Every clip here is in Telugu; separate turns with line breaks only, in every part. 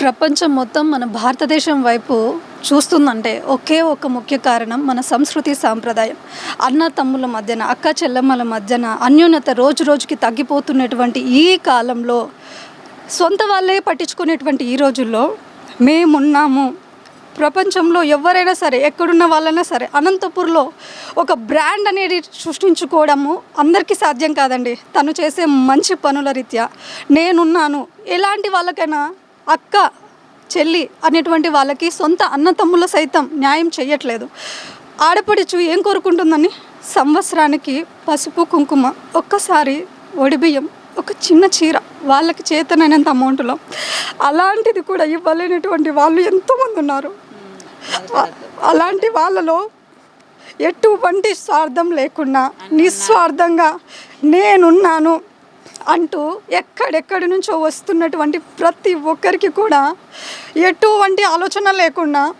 ప్రపంచం మొత్తం మన భారతదేశం వైపు చూస్తుందంటే ఒకే ఒక ముఖ్య కారణం మన సంస్కృతి సాంప్రదాయం. అన్న తమ్ముల మధ్యన అక్క చెల్లెమ్మల మధ్యన అన్యోన్యత రోజు రోజుకి తగ్గిపోతున్నటువంటి ఈ కాలంలో సొంత వాళ్ళే పట్టించుకునేటువంటి ఈ రోజుల్లో మేమున్నాము. ప్రపంచంలో ఎవరైనా సరే ఎక్కడున్న వాళ్ళైనా సరే అనంతపూర్లో ఒక బ్రాండ్ అనేది సృష్టించుకోవడము అందరికీ సాధ్యం కాదండి. తను చేసే మంచి పనుల రీత్యా నేనున్నాను. ఎలాంటి వాళ్ళకైనా అక్క చెల్లి అనేటువంటి వాళ్ళకి సొంత అన్నతమ్ముల సైతం న్యాయం చేయట్లేదు ఆడపడుచు ఏం కోరుకుంటుందని? సంవత్సరానికి పసుపు కుంకుమ ఒక్కసారి ఒడిబియ్యం ఒక చిన్న చీర వాళ్ళకి చేతనైనంత అమౌంట్లో అలాంటిది కూడా ఇవ్వలేనటువంటి వాళ్ళు ఎంతోమంది ఉన్నారు. అలాంటి వాళ్ళలో ఎటువంటి స్వార్థం లేకుండా నిస్వార్థంగా నేనున్నాను అంటూ ఎక్కడెక్కడి నుంచో వస్తున్నటువంటి ప్రతి ఒక్కరికి కూడా ఎటువంటి ఆలోచన లేకుండా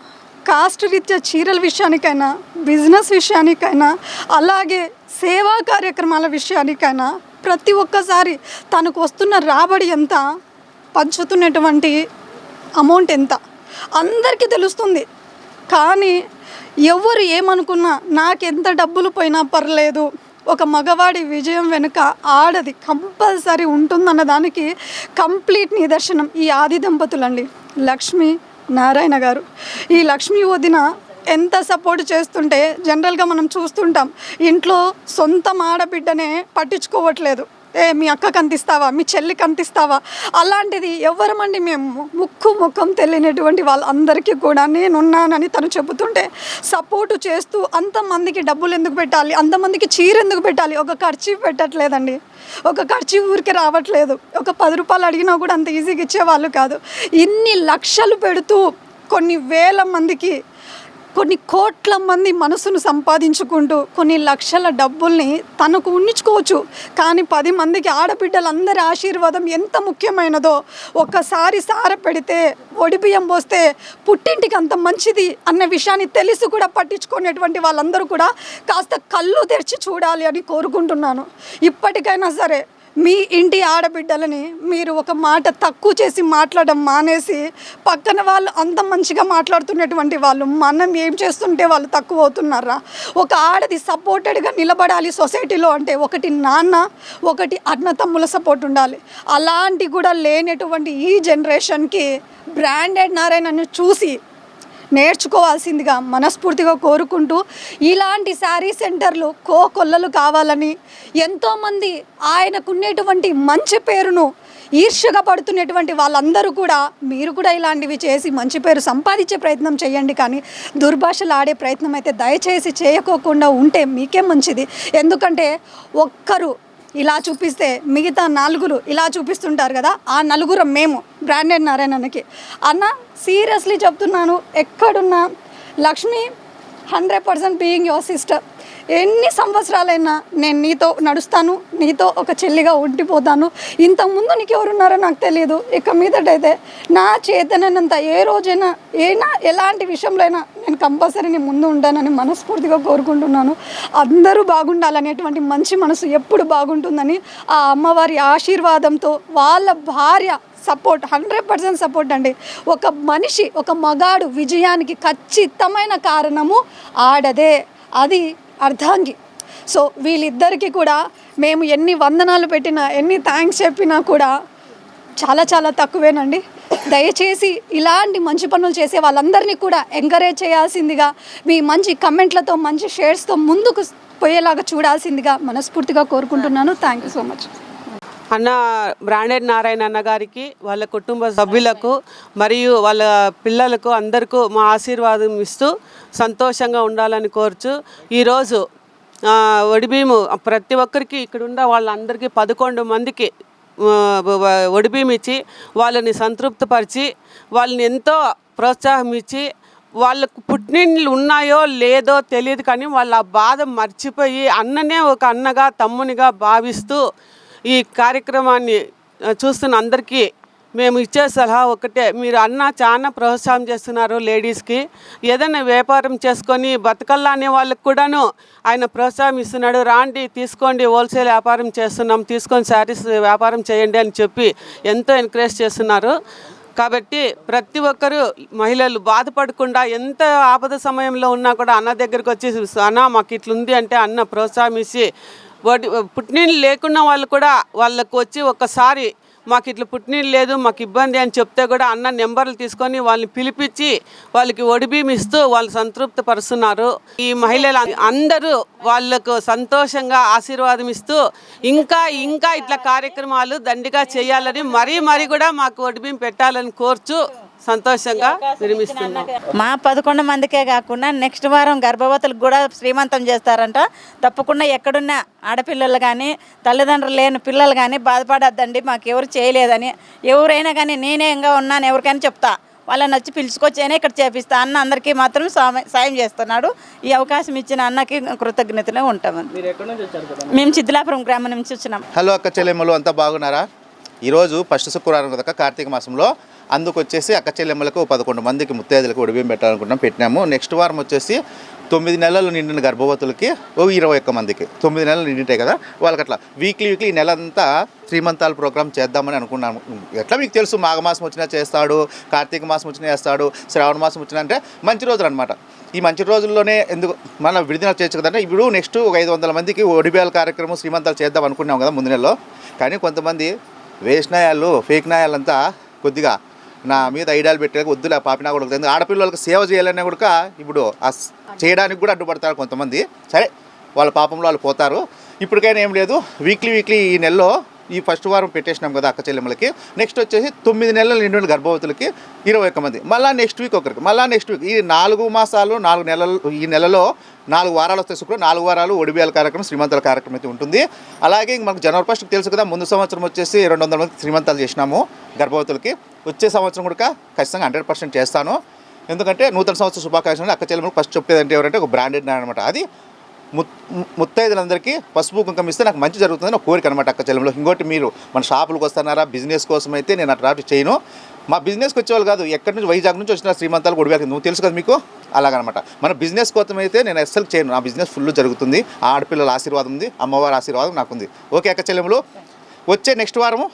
కాస్ట్ రీత్యా చీరల విషయానికైనా బిజినెస్ విషయానికైనా అలాగే సేవా కార్యక్రమాల విషయానికైనా ప్రతి ఒక్కసారి తనకు వస్తున్న రాబడి ఎంత పంచుతున్నటువంటి అమౌంట్ ఎంత? అందరికీ తెలుస్తుంది. కానీ ఎవరు ఏమనుకున్నా నాకు ఎంత డబ్బులు పోయినా పర్లేదు ఒక మగవాడి విజయం వెనుక ఆడది కంపల్సరీ ఉంటుందన్న దానికి కంప్లీట్ నిదర్శనం ఈ ఆది దంపతులండి. లక్ష్మి నారాయణ గారు. ఈ లక్ష్మి వదిన ఎంత సపోర్ట్ చేస్తుంటే జనరల్గా మనం చూస్తుంటాం ఇంట్లో సొంత ఆడబిడ్డనే పట్టించుకోవట్లేదు. ఏ మీ అక్కకి అంతిస్తావా మీ చెల్లికి అంతిస్తావా అలాంటిది ఎవరమండి మేము ముక్కు ముఖం తెలియనటువంటి వాళ్ళందరికీ కూడా నేనున్నానని తను చెబుతుంటే సపోర్టు చేస్తూ అంతమందికి డబ్బులు ఎందుకు పెట్టాలి? అంతమందికి చీర ఎందుకు పెట్టాలి? ఒక ఖర్చు పెట్టట్లేదండి. ఒక ఖర్చు ఊరికి రావట్లేదు. ఒక పది రూపాయలు అడిగినా కూడా అంత ఈజీగా ఇచ్చేవాళ్ళు కాదు. ఇన్ని లక్షలు పెడుతూ కొన్ని వేల మందికి కొన్ని కోట్ల మంది మనసును సంపాదించుకుంటూ కొన్ని లక్షల డబ్బుల్ని తనకు ఉన్నించుకోవచ్చు కానీ పది మందికి ఆడబిడ్డలందరి ఆశీర్వాదం ఎంత ముఖ్యమైనదో ఒక్కసారి సార పెడితే ఒడిబియ్యం పోస్తే పుట్టింటికి అంత మంచిది అన్న విషయాన్ని తెలిసి కూడా పట్టించుకునేటువంటి వాళ్ళందరూ కూడా కాస్త కళ్ళు తెరిచి చూడాలి అని కోరుకుంటున్నాను. ఇప్పటికైనా సరే మీ ఇంటి ఆడబిడ్డలని మీరు ఒక మాట తక్కువ చేసి మాట్లాడడం మానేసి పక్కన వాళ్ళు అంత మంచిగా మాట్లాడుతున్నటువంటి వాళ్ళు మనం ఏం చేస్తుంటే వాళ్ళు తక్కువ అవుతున్నారా? ఒక ఆడది సపోర్టెడ్గా నిలబడాలి సొసైటీలో అంటే ఒకటి నాన్న ఒకటి అన్నతమ్ముల సపోర్ట్ ఉండాలి. అలాంటి కూడా లేనటువంటి ఈ జనరేషన్కి బ్రాండెడ్ నారాయణను చూసి నేర్చుకోవాల్సిందిగా మనస్ఫూర్తిగా కోరుకుంటూ ఇలాంటి శారీ సెంటర్లు కోకొల్లలు కావాలని ఎంతోమంది ఆయనకున్నటువంటి మంచి పేరును ఈర్ష్యగా పడుతున్నటువంటి వాళ్ళందరూ కూడా మీరు కూడా ఇలాంటివి చేసి మంచి పేరు సంపాదించే ప్రయత్నం చేయండి కానీ దుర్భాషలు ఆడే ప్రయత్నం అయితే దయచేసి చేయకోకుండా ఉంటే మీకే మంచిది. ఎందుకంటే ఒక్కరు ఇలా చూపిస్తే మిగతా నలుగురు ఇలా చూపిస్తుంటారు కదా ఆ నలుగురు మేము బ్రాండెడ్ నారాయణకి. అన్న సీరియస్లీ చెప్తున్నాను ఎక్కడున్నా Lakshmi hundred percent being your sister. ఎన్ని సంవత్సరాలైనా నేను నీతో నడుస్తాను నీతో ఒక చెల్లిగా ఉండిపోతాను. ఇంతకుముందు నీకు ఎవరున్నారో నాకు తెలియదు ఇక మీదటైతే నా చేతనంత ఏ రోజైనా ఏనా ఎలాంటి విషయంలో అయినా నేను కంపల్సరీ నేను ముందు ఉంటానని మనస్ఫూర్తిగా కోరుకుంటున్నాను. అందరూ బాగుండాలనేటువంటి మంచి మనసు ఎప్పుడు బాగుంటుందని ఆ అమ్మవారి ఆశీర్వాదంతో వాళ్ళ భార్య సపోర్ట్ హండ్రెడ్ పర్సెంట్ సపోర్ట్ అండి. ఒక మనిషి ఒక మగాడు విజయానికి ఖచ్చితమైన కారణము ఆడదే. అది అర్ధాంగి. సో వీళ్ళిద్దరికీ కూడా మేము ఎన్ని వందనాలు పెట్టినా ఎన్ని థ్యాంక్స్ చెప్పినా కూడా చాలా చాలా తక్కువేనండి. దయచేసి ఇలాంటి మంచి పనులు చేసే వాళ్ళందరినీ కూడా ఎంకరేజ్ చేయాల్సిందిగా మీ మంచి కమెంట్లతో మంచి షేర్స్తో ముందుకు పోయేలాగా చూడాల్సిందిగా మనస్ఫూర్తిగా కోరుకుంటున్నాను. థ్యాంక్ యూ సో మచ్
అన్న బ్రాండెడ్ నారాయణ అన్న గారికి వాళ్ళ కుటుంబ సభ్యులకు మరియు వాళ్ళ పిల్లలకు అందరికీ మా ఆశీర్వాదం ఇస్తూ సంతోషంగా ఉండాలని కోరుచు. ఈరోజు ఒడిబీము ప్రతి ఒక్కరికి ఇక్కడ ఉన్న వాళ్ళందరికీ పదకొండు మందికి ఒడిబీమిచ్చి ఇచ్చి వాళ్ళని సంతృప్తిపరిచి వాళ్ళని ఎంతో ప్రోత్సాహం ఇచ్చి వాళ్ళకు పుట్టినీళ్ళు ఉన్నాయో లేదో తెలియదు కానీ వాళ్ళ ఆ బాధ మర్చిపోయి అన్ననే ఒక అన్నగా తమ్మునిగా భావిస్తూ ఈ కార్యక్రమాన్ని చూస్తున్న అందరికీ మేము ఇచ్చే సలహా ఒకటే. మీరు అన్న చాలా ప్రోత్సాహం చేస్తున్నారు లేడీస్కి. ఏదైనా వ్యాపారం చేసుకొని బతకల్లా అనే వాళ్ళకి కూడాను ఆయన ప్రోత్సాహం ఇస్తున్నాడు. రాండి తీసుకోండి హోల్సేల్ వ్యాపారం చేస్తున్నాం తీసుకొని శారీస్ వ్యాపారం చేయండి అని చెప్పి ఎంతో ఎంకరేజ్ చేస్తున్నారు. కాబట్టి ప్రతి ఒక్కరూ మహిళలు బాధపడకుండా ఎంత ఆపద సమయంలో ఉన్నా కూడా అన్న దగ్గరికి వచ్చి అన్న మాకు ఇట్లుంది అంటే అన్న ప్రోత్సాహించి వడి పుట్టినీళ్ళు లేకున్న వాళ్ళు కూడా వాళ్ళకు వచ్చి ఒకసారి మాకు ఇట్లా పుట్టినీళ్ళు లేదు మాకు ఇబ్బంది అని చెప్తే కూడా అన్న నెంబర్లు తీసుకొని వాళ్ళని పిలిపించి వాళ్ళకి ఒడిబీమిస్తూ వాళ్ళు సంతృప్తి పరుస్తున్నారు ఈ మహిళలు అందరూ వాళ్ళకు సంతోషంగా ఆశీర్వాదం ఇస్తూ ఇంకా ఇంకా ఇట్లా కార్యక్రమాలు దండిగా చేయాలని మరీ మరీ కూడా మాకు ఒడిబియ్యం పెట్టాలని కోర్చు సంతోషంగా నిర్మిస్తున్నాం.
మా పదకొండు మందికే కాకుండా నెక్స్ట్ వారం గర్భవతులకు కూడా శ్రీమంతం చేస్తారంట. తప్పకుండా ఎక్కడున్న ఆడపిల్లలు కానీ తల్లిదండ్రులు లేని పిల్లలు కానీ బాధపడద్దండి మాకు ఎవరు చేయలేదని. ఎవరైనా కానీ నేనే ఇంకా ఉన్నాను ఎవరికైనా చెప్తా. వాళ్ళని వచ్చి పిలుచుకొచ్చేనే ఇక్కడ చేపిస్తా. అన్న అందరికీ మాత్రం సామ- సాయం చేస్తున్నాడు. ఈ అవకాశం ఇచ్చిన అన్నకి కృతజ్ఞతలు ఉంటామని మేము చిద్దిలాపురం గ్రామం నుంచి వచ్చినాం.
హలో అక్క చెల్లెమ్మలు అంతా బాగున్నారా? ఈరోజు ఫస్ట్ శుక్రవారం కదా కార్తీక మాసంలో అందుకు వచ్చేసి అక్క చెల్లెమ్మలకు పదకొండు మందికి ముత్తైదులకు ఉడిబియ్యం పెట్టాలనుకుంటున్నాం పెట్టినాము. నెక్స్ట్ వారం వచ్చేసి తొమ్మిది నెలలు నిండిన గర్భవతులకి ఓ ఇరవై ఒక్క మందికి. తొమ్మిది నెలలు నిండింటాయి కదా? వాళ్ళకి అట్లా వీక్లీ వీక్లీ ఈ నెల అంతా శ్రీమంతాల ప్రోగ్రామ్ చేద్దామని అనుకున్నాము. ఎట్లా మీకు తెలుసు మాఘమాసం వచ్చినా చేస్తాడు కార్తీక మాసం వచ్చినా చేస్తాడు శ్రావణ మాసం వచ్చినా అంటే మంచి రోజులు అనమాట ఈ మంచి రోజుల్లోనే ఎందుకు మనం విడుదల చేయొచ్చు కదంటే ఇప్పుడు నెక్స్ట్ ఒక ఐదు వందల మందికి ఒడిబియాల కార్యక్రమం శ్రీమంతాలు చేద్దాం అనుకున్నాం కదా ముందు నెలలో. కానీ కొంతమంది వేస్ట్ నాయాలు ఫేక్ నాయాలంతా కొద్దిగా నా మీద ఐడియాలు పెట్టే వద్దులే పాపినా కూడా ఎందుకు ఆడపిల్లలకు సేవ చేయాలనే కూడా ఇప్పుడు ఆ చేయడానికి కూడా అడ్డుపడతారు కొంతమంది. సరే వాళ్ళ పాపంలో వాళ్ళు పోతారు. ఇప్పటికైనా ఏం లేదు. వీక్లీ వీక్లీ ఈ నెలలో ఈ ఫస్ట్ వారం పెట్టేసినాం కదా అక్క చెల్లెమ్మలకి. నెక్స్ట్ వచ్చేసి తొమ్మిది నెలల నిండు గర్భవతులకి ఇరవై ఒక్క మంది. మళ్ళీ నెక్స్ట్ వీక్ ఒకరికి. మళ్ళీ నెక్స్ట్ వీక్ ఈ నాలుగు మాసాలు నాలుగు నెలలు ఈ నెలలో నాలుగు వారాలు వస్తాయి శుక్రం నాలుగు వారాలు ఒడిబియాల కార్యక్రమం శ్రీమంతాల కార్యక్రమం అయితే ఉంటుంది. అలాగే మనకు జనవరి ఫస్ట్ తెలుసు కదా ముందు సంవత్సరం వచ్చేసి రెండు వందల మంది శ్రీమంతాలు చేసినాము గర్భవతులకి. వచ్చే సంవత్సరం కూడా ఖచ్చితంగా హండ్రెడ్ పర్సెంట్ చేస్తాను. ఎందుకంటే నూతన సంవత్సర శుభాకాంక్షలు అక్క చెల్లెమ్మలకు. ఫస్ట్ చెప్పేది అంటే ఎవరంటే ఒక బ్రాండెడ్ అనమాట అది ముత్తైదులందరికీ పసుపు కుంకం ఇస్తే నాకు మంచి జరుగుతుందని ఒక కోరిక అనమాట అక్క చెల్లెంలో. ఇంకోటి మీరు మన షాపులకు వస్తున్నారా బిజినెస్ కోసం అయితే నేను అట్లా చేయను. మా బిజినెస్కి వచ్చేవాళ్ళు కాదు ఎక్కడి నుంచి వైజాగ్ నుంచి వచ్చిన శ్రీమంతాలు గొడవకి నువ్వు తెలుసు కదా మీకు? అలాగనమాట. మన బిజినెస్ కోసం అయితే నేను అస్సలు చేయను. నా బిజినెస్ ఫుల్ జరుగుతుంది. ఆడపిల్లల ఆశీర్వాదం ఉంది అమ్మవారి ఆశీర్వాదం నాకుంది. ఓకే అక్క చెల్లెములు వచ్చే నెక్స్ట్ వారము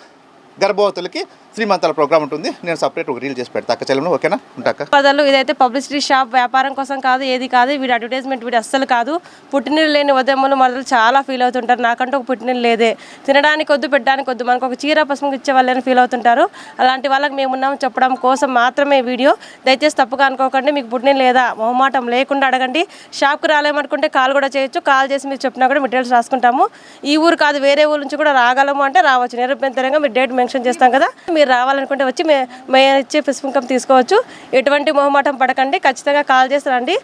గర్భవతులకి శ్రీమంతాల ప్రోగ్రామ్ ఉంటుంది. నేను సపరేట్ ఒక రీల్ చేసి పెడతా. అక్క ఓకేనా? ఉంటాక
బదులు ఇదైతే పబ్లిసిటీ షాప్ వ్యాపారం కోసం కాదు ఏది కాదు. వీడి అడ్వర్టైజ్మెంట్ వీడి అస్సలు కాదు. పుట్టినీళ్ళు లేని ఉదయములు మొదలు చాలా ఫీల్ అవుతుంటారు. నాకంటూ ఒక పుట్టినీళ్ళు లేదే. తినడానికి వద్దు పెట్టడానికి వద్దు. మనకు ఒక చీర పసుపు ఇచ్చే వాళ్ళని ఫీల్ అవుతుంటారు. అలాంటి వాళ్ళకి మేము చెప్పడం కోసం మాత్రమే వీడియో. దయచేసి తప్పుగా అనుకోకండి. మీకు పుట్టినీళ్ళు లేదా మొహమాటం లేకుండా అడగండి. షాప్కి రాలేమనుకుంటే కాల్ కూడా చేయొచ్చు. కాల్ చేసి మీరు చెప్పినా కూడా మెటీరియల్స్ రాసుకుంటాము. ఈ ఊరు కాదు వేరే ఊరు నుంచి కూడా రాగలము అంటే రావచ్చు. నిరభ్యంతరంగా మీరు డేట్ మెన్షన్ చేస్తాం కదా. మీరు రావాలనుకుంటే వచ్చి మే మేము ఇచ్చే పుష్పంకం తీసుకోవచ్చు. ఎటువంటి మొహమాటం పడకండి. ఖచ్చితంగా కాల్ చేసి రండి.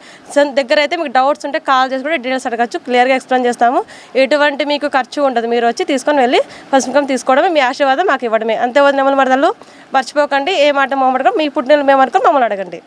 దగ్గర అయితే మీకు డౌట్స్ ఉంటే కాల్ చేసి కూడా డీటెయిల్స్ అడగచ్చు. క్లియర్గా ఎక్స్ప్లెయిన్ చేస్తాము. ఎటువంటి మీకు ఖర్చు ఉండదు. మీరు వచ్చి తీసుకొని వెళ్ళి పుష్పంకం తీసుకోవడమే మీ ఆశీర్వాదం మాకు ఇవ్వడమే. అంతే వదిన మరదలు. మర్చిపోకండి. ఏ మాట మొహమాటం మీ పుట్టిన మేము అనుకుని మమ్మల్ని అడగండి.